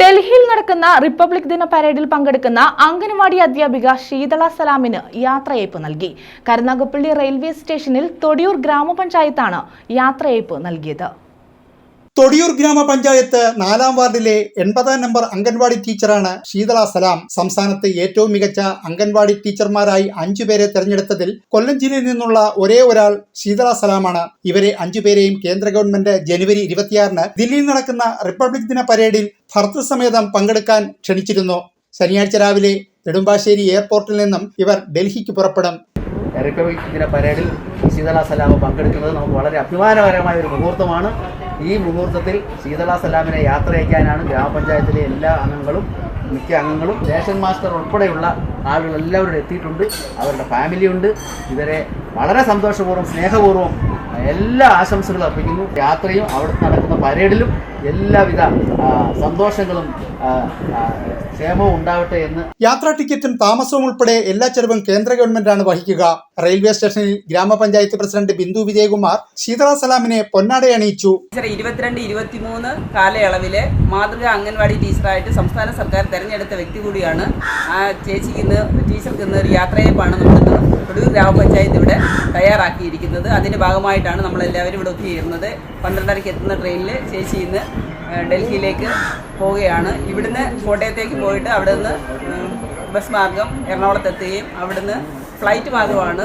ഡൽഹിയിൽ നടക്കുന്ന റിപ്പബ്ലിക് ദിന പരേഡിൽ പങ്കെടുക്കുന്ന അംഗനവാടി അധ്യാപിക ശീതള സലാമിന് യാത്രയയപ്പ് നൽകി. കരുനാഗപ്പള്ളി റെയിൽവേ സ്റ്റേഷനിൽ തൊടിയൂർ ഗ്രാമപഞ്ചായത്താണ് യാത്രയയപ്പ് നൽകിയത്. തൊടിയൂർ ഗ്രാമപഞ്ചായത്ത് നാലാം വാർഡിലെ എൺപതാം നമ്പർ അംഗൻവാടി ടീച്ചറാണ് ശീതള സലാം. സംസ്ഥാനത്ത് ഏറ്റവും മികച്ച അംഗൻവാടി ടീച്ചർമാരായി അഞ്ചുപേരെ തെരഞ്ഞെടുത്തതിൽ കൊല്ലം ജില്ലയിൽ നിന്നുള്ള ഒരേ ഒരാൾ ശീതള സലാമാണ്. ഇവരെ അഞ്ചുപേരെയും കേന്ദ്ര ഗവൺമെന്റ് ജനുവരി ഇരുപത്തിയാറിന് ദില്ലിയിൽ നടക്കുന്ന റിപ്പബ്ലിക് ദിന പരേഡിൽ ഭർത്തൃസമേതം പങ്കെടുക്കാൻ ക്ഷണിച്ചിരുന്നു. ശനിയാഴ്ച രാവിലെ നെടുമ്പാശ്ശേരി എയർപോർട്ടിൽ നിന്നും ഇവർ ഡൽഹിക്ക് പുറപ്പെടും. റിപ്പബ്ലിക് ദിന പരേഡിൽ ശീതള സലാം പങ്കെടുക്കുന്നത് നമുക്ക് വളരെ അഭിമാനകരമായ ഒരു മുഹൂർത്തമാണ്. ഈ മുഹൂർത്തത്തിൽ ശീതള സലാമിനെ യാത്രയക്കാനാണ് ഗ്രാമപഞ്ചായത്തിലെ എല്ലാ അംഗങ്ങളും മിക്ക അംഗങ്ങളും സ്റ്റേഷൻ മാസ്റ്റർ ഉൾപ്പെടെയുള്ള ആളുകൾ എല്ലാവരും എത്തിയിട്ടുണ്ട്. അവരുടെ ഫാമിലിയുണ്ട്. ഇവരെ വളരെ സന്തോഷപൂർവം സ്നേഹപൂർവം എല്ലാ ആശംസകളും അർപ്പിക്കുന്നു. യാത്രയും അവിടെ നടക്കുന്ന പരേഡിലും എല്ലാവിധ സന്തോഷങ്ങളും ക്ഷേമവും ഉണ്ടാവട്ടെ എന്ന് യാത്രാ ടിക്കറ്റും താമസവും ഉൾപ്പെടെ എല്ലാ ചെലവും കേന്ദ്ര ഗവൺമെന്റാണ് വഹിക്കുക. റെയിൽവേ സ്റ്റേഷനിൽ ഗ്രാമപഞ്ചായത്ത് പ്രസിഡന്റ് ബിന്ദു വിജയകുമാർ ശീതള സലാമിനെ പൊന്നാട അണിയിച്ചു. ഇരുപത്തിരണ്ട് ഇരുപത്തിമൂന്ന് കാലയളവിലെ മാതൃക അംഗൻവാടി ടീച്ചറായിട്ട് സംസ്ഥാന സർക്കാർ തെരഞ്ഞെടുത്ത വ്യക്തി കൂടിയാണ് ആ ചേച്ചിക്ക് ഇന്ന് ടീച്ചർക്ക് ഇന്ന് ഒരു യാത്രയപ്പാണ് നമ്മൾ ഒരു ഗ്രാമപഞ്ചായത്ത് ഇവിടെ തയ്യാറാക്കിയിരിക്കുന്നത്. അതിന്റെ ഭാഗമായിട്ടാണ് നമ്മളെല്ലാവരും ഇവിടെ ഒത്തുചേരുന്നത്. പന്ത്രണ്ടരയ്ക്ക് എത്തുന്ന ട്രെയിനിൽ ചേച്ചി ഇന്ന് ഡൽഹിയിലേക്ക് പോവുകയാണ്. ഇവിടുന്ന് കോട്ടയത്തേക്ക് പോയിട്ട് അവിടെ നിന്ന് ബസ് മാർഗം എറണാകുളത്ത് എത്തുകയും അവിടുന്ന് ഫ്ലൈറ്റ് മാർഗമാണ്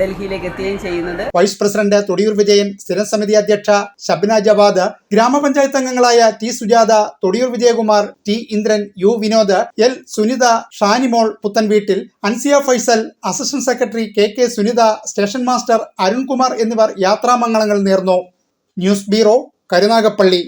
ഡൽഹിയിലേക്ക് എത്തുകയും ചെയ്യുന്നത്. വൈസ് പ്രസിഡന്റ് തൊടിയൂർ വിജയൻ സ്ഥിരം സമിതി അധ്യക്ഷ ഷബ്ന ജവാദ് ഗ്രാമപഞ്ചായത്ത് അംഗങ്ങളായ T Sujatha Thodiyoor Vijayakumar T Indran U Vinod L Sunitha Shanimol Puthenveettil Ansiya Faisal assistant secretary K K Sunitha station master Arunkumar എന്നിവർ യാത്രാമംഗളങ്ങൾ നേർന്നു. News bureau Karunagappally.